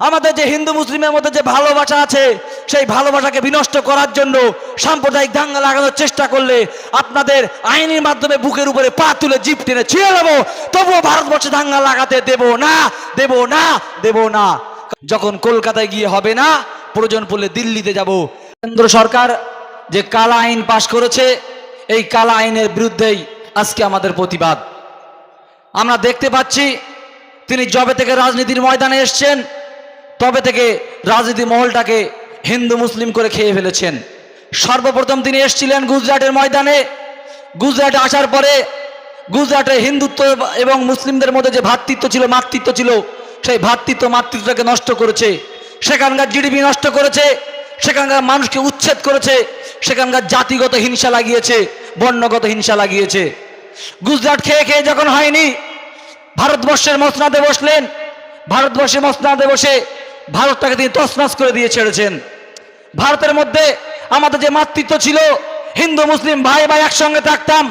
আমাদের যে হিন্দু মুসলিমের মধ্যে যে ভালোবাসা আছে, সেই ভালোবাসাকে বিনষ্ট করার জন্য সাম্প্রদায়িক দাঙ্গা লাগানোর চেষ্টা করলে আপনাদের আইনের মাধ্যমে বুকের উপরে পা তুলে জিপ টেনে ছিঁড়ে নেব। তবুও ভারতবর্ষে দাঙ্গা লাগাতে দেব না দেব না দেব না। যখন কলকাতায় গিয়ে হবে না প্রয়োজন পড়লে দিল্লিতে যাব। কেন্দ্র সরকার যে কালা আইন পাশ করেছে, এই কালা আইনের বিরুদ্ধেই আজকে আমাদের প্রতিবাদ। আমরা দেখতে পাচ্ছি, তিনি জবে থেকে রাজনীতির ময়দানে এসছেন তবে থেকে রাজনীতি মহলটাকে হিন্দু মুসলিম করে খেয়ে ফেলেছেন। সর্বপ্রথম তিনি এসেছিলেন গুজরাটের ময়দানে। গুজরাটে আসার পরে গুজরাটে হিন্দুত্ব এবং মুসলিমদের মধ্যে যে ভ্রাতৃত্ব ছিল, মাতৃত্ব ছিল, সেই ভ্রাতৃত্ব মাতৃত্বটাকে নষ্ট করেছে। সেখানকার জিডিপি নষ্ট করেছে, সেখানকার মানুষকে উচ্ছেদ করেছে, সেখানকার জাতিগত হিংসা লাগিয়েছে, বর্ণগত হিংসা লাগিয়েছে। গুজরাট খেয়ে খেয়ে যখন হয়নি, ভারতবর্ষের মসনাদে বসলেন। ভারতবর্ষের মসনাদে বসে ভারতটাকে তিনি তছনছ করে দিয়ে ছেড়েছেন। ভারতের মধ্যে আমাদের যে মাতৃত্ব ছিল, হিন্দু, মুসলিম, ভাই ভাই একসঙ্গে থাকতাম,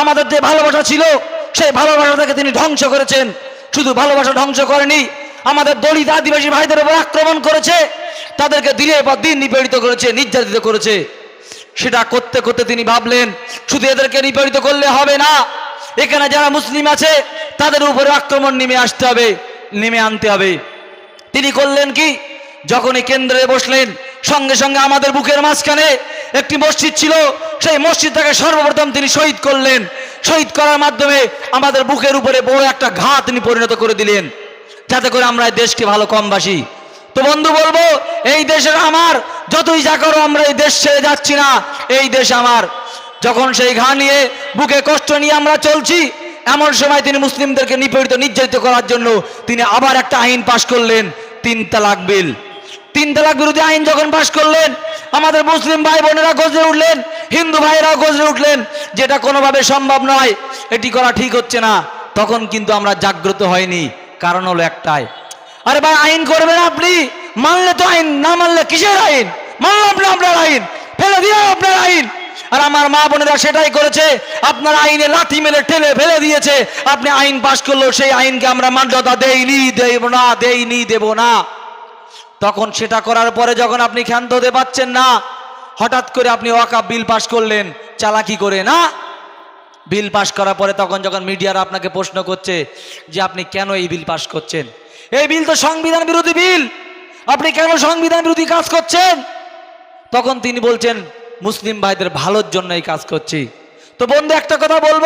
আমাদের যে ভালোবাসা ছিল, সেই ভালোবাসাটাকে তিনি ধ্বংস করেছেন। শুধু ভালোবাসা ধ্বংস করেনি, আমাদের দলিত আদিবাসী ভাইদের উপর আক্রমণ করেছে, তাদেরকে দিনের পর দিন নিপীড়িত করেছে, নির্যাতিত করেছে। সেটা করতে করতে তিনি ভাবলেন, শুধু এদেরকে নিপীড়িত করলে হবে না, এখানে যারা মুসলিম আছে, তাদের উপরে আক্রমণ নেমে আসতে হবে, নেমে আনতে হবে। তিনি করলেন কি? যখনই কেন্দ্রে বসলেন, সঙ্গে সঙ্গে আমাদের বুকের মাঝখানে একটি মসজিদ ছিল। সেই মসজিদটাকে সর্বপ্রথম তিনি শহীদ করলেন। শহীদ করার মাধ্যমে আমাদের বুকের উপরে বড় একটা ঘা তিনি পরিণত করে দিলেন। যাতে করে আমরা দেশকে ভালো কমবাসি। তো বন্ধু, বলব, এই দেশের আমার, যতই যা করো, আমরা এই দেশ ছেড়ে যাচ্ছি না। এই দেশ আমার। যখন সেই ঘা নিয়ে বুকে কষ্ট নিয়ে আমরা চলছি, এমন সময় তিনি মুসলিমদেরকে নিপীড়িত, নির্যাতিত করার জন্য তিনি আবার একটা আইন পাশ করলেন। তিন তালাক বিল। তিন তালাক বিরোধী আইন যখন পাশ করলেন, আমাদের মুসলিম ভাই বোনেরা গজরে উঠলেন, হিন্দু ভাইয়েরাও গজরে উঠলেন, যেটা কোনোভাবে সম্ভব নয়, এটি করা ঠিক হচ্ছে না। তখন কিন্তু আমরা জাগ্রত হয়নি, কারণ হলো একটাই। আরে ভাই, আইন করবেন আপনি, মানলে তো আইন, না মানলে কিসের আইন? মানলাম না আপনার আইন, ফেলে দিয়ে আপনার আইন। আর আমার মা বোনেরা সেটাই করেছে। আপনার আইনে লাথি মেলে ঠেলে ফেলে দিয়েছে। আপনি আইন পাশ করল সেই আইনকে আমরা মান্যতা দেইনি, দেব না, দেইনি, দেব না। তখন সেটা করার পরে যখন আপনি ক্ষান্ত হতে পাচ্ছেন না, হঠাৎ করে আপনি ওয়াকাপ বিল পাশ করলেন। চালাকি করে, না? বিল পাশ করার পরে তখন যখন মিডিয়ারা আপনাকে প্রশ্ন করছে যে আপনি কেন এই বিল পাশ করছেন? এই বিল তো সংবিধান বিরোধী বিল। আপনি কেন সংবিধান বিরোধী কাজ করছেন? তখন তিনি বলছেন মুসলিম ভাইদের ভালোর জন্য এই কাজ করছি। তো বন্ধু, একটা কথা বলব।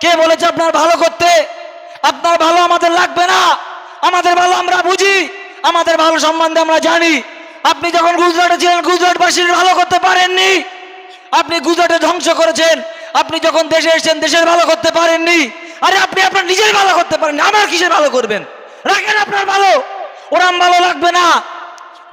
কে বলেছে আপনার ভালো করতে? আপনার ভালো আমাদের লাগবে না। আমাদের ভালো আমরা বুঝি। আমাদের ভালো সম্বন্ধে আমরা জানি। আপনি যখন গুজরাটে ছিলেন, গুজরাটবাসীর ভালো করতে পারেননি। আপনি গুজরাটে ধ্বংস করেছেন। আপনি যখন দেশে এসেছেন, দেশের ভালো করতে পারেননি। আরে আপনি আপনার নিজের ভালো করতে পারেন। আমার কিসের ভালো করবেন? রাখেন আপনার ভালো। ওরাম ভালো লাগবে না।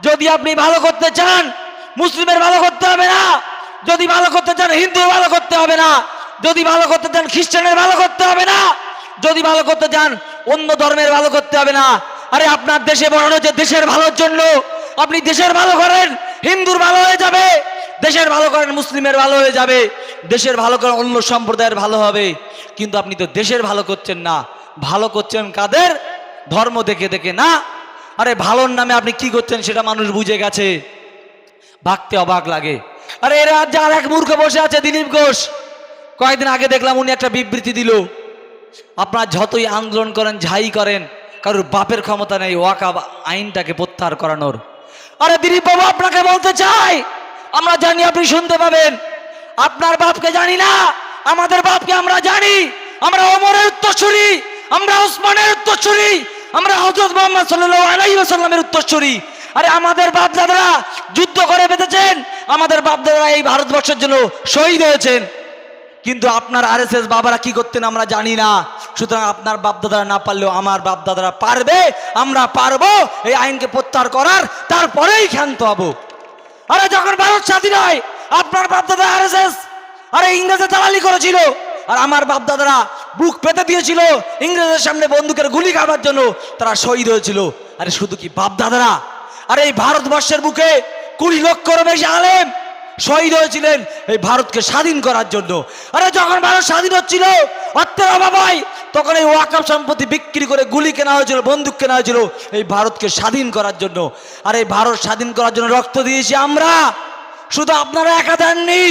যদি আপনি ভালো করতে চান মুসলিমের ভালো করতে হবে না। যদি ভালো করতে চান হিন্দুর ভালো করতে হবে না। যদি ভালো করতে চান খ্রিস্টানের ভালো করতে হবে না। যদি ভালো করতে চান অন্য ধর্মের ভালো করতে হবে না। আরে আপনার দেশে বড় যে দেশের ভালোর জন্য। আপনি দেশের ভালো করেন, হিন্দুর ভালো হয়ে যাবে। দেশের ভালো করেন, মুসলিমের ভালো হয়ে যাবে। দেশের ভালো করেন, অন্য সম্প্রদায়ের ভালো হবে। কিন্তু আপনি তো দেশের ভালো করছেন না। ভালো করছেন কাদের? ধর্ম দেখে দেখে না। আরে ভালোর নামে আপনি কি করছেন সেটা মানুষ বুঝে গেছে। ভাবতে অবাক লাগে। আরে এরা আর এক মূর্খ বসে আছে, দিলীপ ঘোষ। কয়েকদিন আগে দেখলাম উনি একটা বিবৃতি দিল। আপনার যতই আন্দোলন করেন, ঝাই করেন, কারোর বাপের ক্ষমতা নেই ওয়াকা আইনটাকে প্রত্যাহার করানোর। আরে দিলীপ বাবু, আপনাকে বলতে চাই, আমরা জানি আপনি শুনতে পাবেন। আপনার বাপকে জানি না, আমাদের বাপকে আমরা জানি। আমরা ওমরের উত্তরসূরি, আমরা ওসমানের উত্তরসূরি, আমরা হজরত মোহাম্মদ সাল্লাল্লাহু আলাইহি ওয়াসাল্লামের উত্তরসূরি। আরে আমাদের বাপ দাদারা যুদ্ধ আমাদের বাপ দাদারা এই ভারতবর্ষের জন্য শহীদ হয়েছেন। কিন্তু আপনার আরএসএস বাবারা কি করতেন আমরা জানি না। সুতরাং আপনার বাপদাদারা না পারলেও আমার বাপদাদারা পারবে, আমরা পারব, এই আইনকে প্রত্যাহার করার, তারপরেই ক্ষান্ত হব। আরে যখন ভারত স্বাধীন হয়, আপনার বাপদাদা আর এস এস আরে ইংরেজে দালালি করেছিল, আর আমার বাপদাদারা বুক পেতে দিয়েছিল ইংরেজের সামনে বন্দুকের গুলি খাবার জন্য, তারা শহীদ হয়েছিল। আরে শুধু কি বাপদাদারা? আরে এই ভারতবর্ষের বুকে কুড়ি লক্ষর বেশি আলেম শহীদ হয়েছিলেন এই ভারতকে স্বাধীন করার জন্য। আরে যখন ভারত স্বাধীন হচ্ছিল, অর্থের অভাব হয়, তখন এই ওয়াকাপ সম্পত্তি বিক্রি করে গুলি কেনা হয়েছিল, বন্দুক কেনা হয়েছিল, এই ভারতকে স্বাধীন করার জন্য। আর এই ভারত স্বাধীন করার জন্য রক্ত দিয়েছি আমরা। শুধু আপনারা একা দেননি,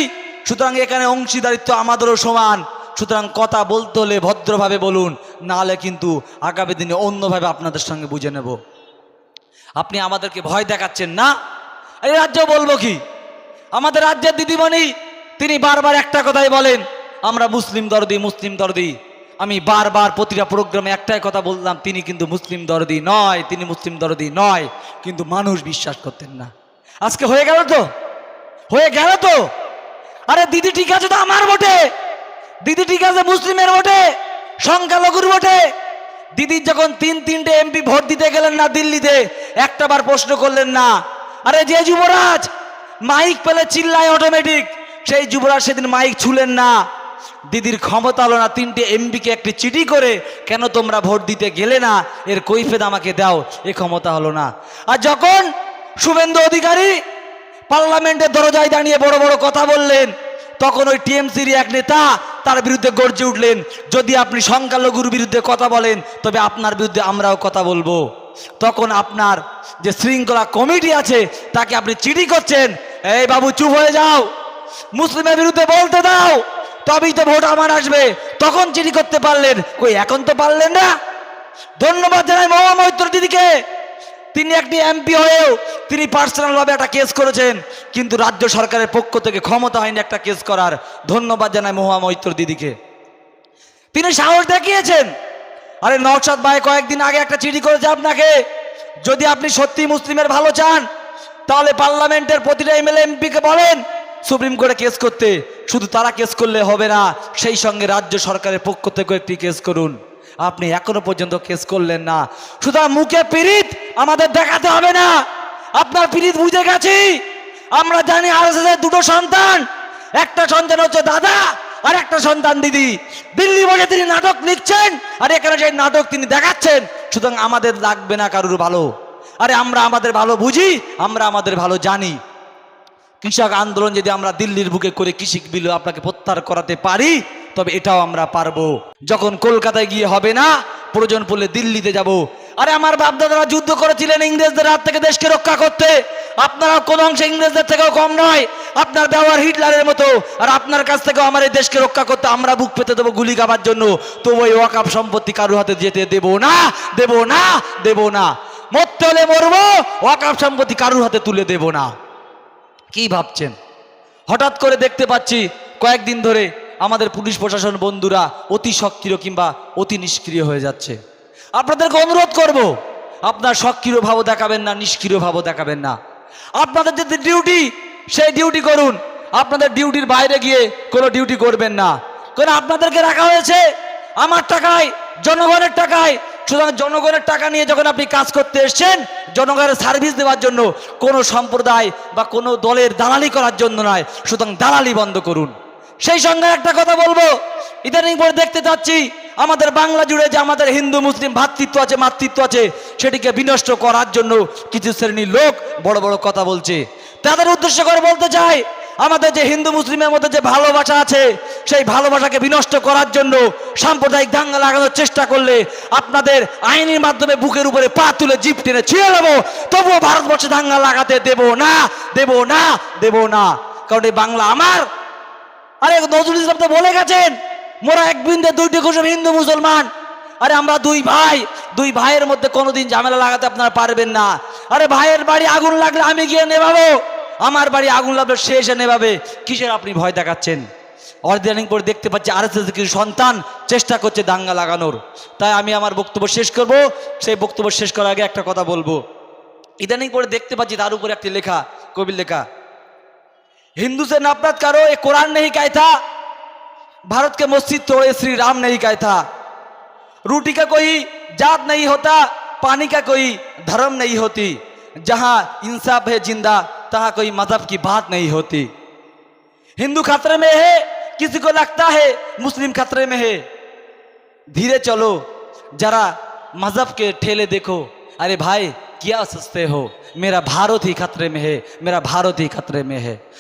সুতরাং এখানে অংশীদারিত্ব আমাদেরও সমান। সুতরাং কথা বলতে হলে ভদ্রভাবে বলুন, নাহলে কিন্তু আগামী দিনে অন্যভাবে আপনাদের সঙ্গে বুঝে নেব। আপনি আমাদেরকে ভয় দেখাচ্ছেন না। এই রাজ্য বলব কি? আমাদের রাজ্যের দিদিমণি, তিনি বারবার একটা কথাই বলেন, আমরা মুসলিম দরদি মুসলিম দরদি। আমি বারবার প্রতিটা প্রোগ্রামে একটাই কথা বললাম, তিনি কিন্তু মুসলিম দরদি নয়, তিনি মুসলিম দরদি নয়, কিন্তু মানুষ বিশ্বাস করতেন না। আজকে হয়ে গেল তো? হয়ে গেল তো? আরে দিদি ঠিক আছে তো আমার ভোটে? দিদি ঠিক আছে মুসলিমের ভোটে? সংখ্যালঘুর ভোটে? দিদির যখন তিন তিনটে এমপি ভোট দিতে গেলেন না দিল্লিতে একটা বার প্রশ্ন করলেন না আরে যে যুবরাজ, মাইক পেলে চিল্লায় অটোমেটিক সেই যুবরাজ সেদিন মাইক ছুলেন না। দিদির ক্ষমতা হলো না, তিনটে এমপিকে একটি চিঠি করে, কেন তোমরা ভোট দিতে গেলে না? এর কৈফেদ আমাকে দাও, এ ক্ষমতা হলো না। আর যখন শুভেন্দু অধিকারী পার্লামেন্টের দরজায় দাঁড়িয়ে বড় বড় কথা বললেন, তখন ওই টিএমসির এক নেতা তার বিরুদ্ধে গর্জে উঠলেন, যদি আপনি সংখ্যালঘুর বিরুদ্ধে কথা বলেন, তবে আপনার বিরুদ্ধে আমরাও কথা বলব। তখন আপনার যে শৃঙ্খলা কমিটি আছে, তাকে আপনি চিঠি করছেন, এই বাবু, চুপ হয়ে যাও। মুসলিমের বিরুদ্ধে বলতে দাও। তবেই তো ভোট আমার আসবে। তখন চিঠি করতে পারলেন। কই, এখন তো পারলেন না? ধন্যবাদ জানাই মহা মৈত্র দিদিকে। তিনি একটি এমপি হয়েও তিনি পার্সোনাল ভাবে একটা কেস করেছেন। কিন্তু রাজ্য সরকারের পক্ষ থেকে ক্ষমতা হয়নি একটা কেস করার ধন্যবাদ জানাই মহা মৈত্র দিদিকে। তিনি সাহস দেখিয়েছেন। আরে নওশাদ ভাই, কয়েকদিন আগে একটা চিঠি করেছে আপনাকে। যদি আপনি সত্যি মুসলিমের ভালো চান, তাহলে পার্লামেন্টের প্রতিটা এমএলএ এমপিকে বলেন, সুপ্রিম কোর্টে কেস করতে। শুধু তারা কেস করলে হবে না, সেই সঙ্গে রাজ্য সরকারের পক্ষ থেকে একটি কেস করুন। আপনি এখনও পর্যন্ত কেস করলেন না। শুধু মুখে পিরিত আমাদের দেখাতে হবে না। আপনার পিরিত বুঝে গেছি। আমরা জানি আর দুটো সন্তান। একটা সন্তান হচ্ছে দাদা আর একটা সন্তান দিদি। দিল্লি বসে তিনি নাটক লিখছেন, আর এখানে সেই নাটক তিনি দেখাচ্ছেন, সুতরাং আমাদের লাগবে না কারুর ভালো। আরে আমরা আমাদের ভালো বুঝি, আমরা আমাদের ভালো জানি। কৃষক আন্দোলন যদি আমরা দিল্লির বুকে করে কৃষি বিল আপনাকে প্রত্যাহার করাতে পারি, তবে এটাও আমরা পারব। যখন কলকাতায় গিয়ে হবে না, প্রয়োজন পড়লে দিল্লিতে যাব। আরে আমার বাপদাদারা যুদ্ধ করেছিলেন ইংরেজদের হাত থেকে দেশকে রক্ষা করতে। আপনারা কোন অংশে ইংরেজদের থেকেও কম নয়, আপনার ব্যবহার হিটলারের মতো। আর আপনার কাছ থেকেও আমার এই দেশকে রক্ষা করতে আমরা বুক পেতে দেবো গুলি খাবার জন্য। তবু ওই ওয়াকাপ সম্পত্তি কারোর হাতে যেতে দেব না দেব না দেব না। মরতে হলে মরবো ওয়াকাপ সম্পত্তি কারোর হাতে তুলে দেব না। কি ভাবছেন? হঠাৎ করে দেখতে পাচ্ছি কয়েকদিন ধরে আমাদের পুলিশ প্রশাসন বন্ধুরা অতি সক্রিয় কিংবা অতি নিষ্ক্রিয় হয়ে যাচ্ছে। আপনাদেরকে অনুরোধ করব, আপনার সক্রিয় ভাব দেখাবেন না, নিষ্ক্রিয় ভাব দেখাবেন না। আপনাদের যদি ডিউটি, সেই ডিউটি করুন। আপনাদের ডিউটির বাইরে গিয়ে কোনো ডিউটি করবেন না। কারণ আপনাদেরকে রাখা হয়েছে? আমার টাকায়, জনগণের টাকায়। সুতরাং জনগণের টাকা নিয়ে যখন আপনি কাজ করতে এসছেন, জনগণের সার্ভিস দেওয়ার জন্য কোনো সম্প্রদায় বা কোনো দলের দালালি করার জন্য নয়। সুতরাং দালালি বন্ধ করুন। সেই সঙ্গে একটা কথা বলব। ইদানিং পরে দেখতে চাচ্ছি, আমাদের বাংলা জুড়ে যে আমাদের হিন্দু, মুসলিম ভাতৃত্ব আছে, মাতৃত্ব আছে, সেটিকে বিনষ্ট করার জন্য কিছু শ্রেণির লোক বড় বড় কথা বলছে। তাদের উদ্দেশ্য করে বলতে চাই, আমাদের যে হিন্দু, মুসলিমের মধ্যে যে ভালোবাসা আছে, সেই ভালোবাসাকে বিনষ্ট করার জন্য সাম্প্রদায়িক দাঙ্গা লাগানোর চেষ্টা করলে আপনাদের আইনের মাধ্যমে বুকের উপরে পা তুলে জিপ টেনে ছিঁড়ে নেব। তবুও ভারতবর্ষে দাঙ্গা লাগাতে দেব না দেব না দেব না। কারণ এই বাংলা আমার আরে, নজরুল ইসলাম তো বলে গেছেন, মোরা এক বৃন্দে, দুইটি কুসুম হিন্দু মুসলমান। আরে, আমরা দুই ভাই, দুই ভাইয়ের মধ্যে কোনোদিন ঝামেলা লাগাতে আপনারা পারবেন না। আরে, ভাইয়ের বাড়ি আগুন লাগলে আমি গিয়ে নেভাবো, আমার বাড়ি আগুন লাগলে সে এসে নেভাবে। কিসের আপনি ভয় দেখাচ্ছেন? অর্ডিনারিং পরে দেখতে পাচ্ছি আর কিছু সন্তান চেষ্টা করছে দাঙ্গা লাগানোর। তাই আমি আমার বক্তব্য শেষ করব। সেই বক্তব্য শেষ করার আগে একটা কথা বলব। ইদানিং করে দেখতে পাচ্ছি তার উপরে একটি লেখা, কবির লেখা। हिंदू से नफरत करो, ये कुरान नहीं कहता था। भारत के मस्जिद तोड़े, श्री राम नहीं कहता था। रोटी का कोई जात नहीं होता, पानी का कोई धर्म नहीं होती। जहाँ इंसाफ है ज़िंदा, तहां कोई मज़हब की बात नहीं होती। हिंदू खतरे में है, किसी को लगता है मुस्लिम खतरे में है। धीरे चलो, जरा मज़हब के ठेले देखो। अरे भाई, क्या सोचते हो? मेरा भारत ही खतरे में है, मेरा भारत ही खतरे में है।